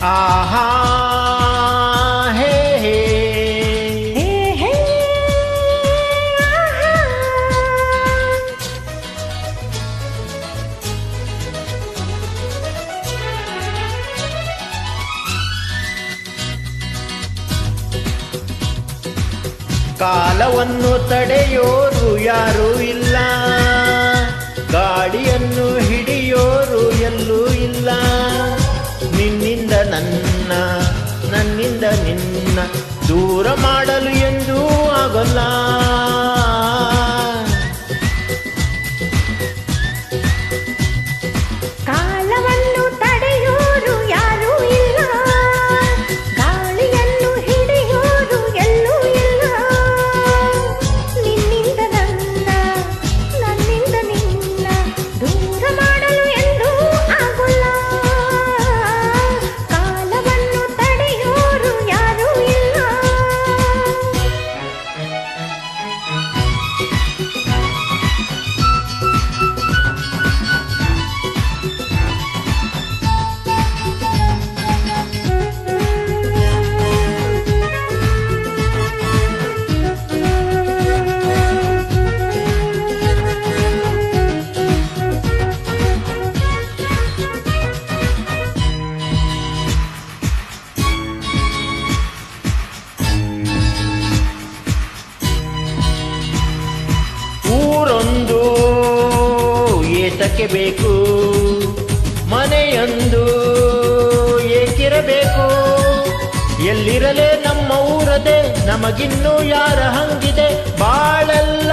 ಆಹಾ ಹೇ. ಕಾಲವನ್ನು ತಡೆಯೋರು ಯಾರೂ ಇಲ್ಲ ಗಾಡಿಯನ್ನು ಹಿಡಿಯೋರು ನನ್ನ ನನ್ನಿಂದ ನಿನ್ನ ದೂರ ಮಾಡಲು ಎಂದೂ ಆಗೋಲ್ಲ. ಏತಕ್ಕೆ ಬೇಕು. ಮನೆಯೊಂದು ಏಕಿರಬೇಕು. ಎಲ್ಲಿರಲೇ ನಮ್ಮ ಊರದೆ ನಮಗಿನ್ನೂ ಯಾರ ಹಂಗಿದೆ? ಬಾಳೆಲ್ಲ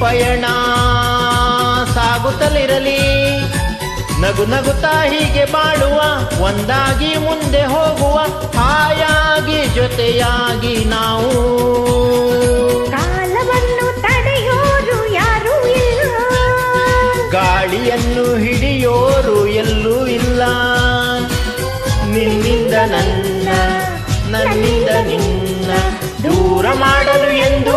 ಪಯಣ ಸಾಗುತ್ತಲಿರಲಿ. ನಗು ನಗುತ್ತಾ ಹೀಗೆ ಬಾಳುವ ಒಂದಾಗಿ ಮುಂದೆ ಹೋಗುವ ಹಾಯಾಗಿ ಜೊತೆಯಾಗಿ ನಾವು. ಕಾಲವನ್ನು ತಡೆಯೋರು ಯಾರು ಇಲ್ಲ. ಗಾಳಿಯನ್ನು ಹಿಡಿಯೋರು ಎಲ್ಲೂ ಇಲ್ಲ. ನಿನ್ನಿಂದ ನನ್ನ ನನ್ನಿಂದ ನಿನ್ನ ದೂರ ಮಾಡಲು ಎಂದೂ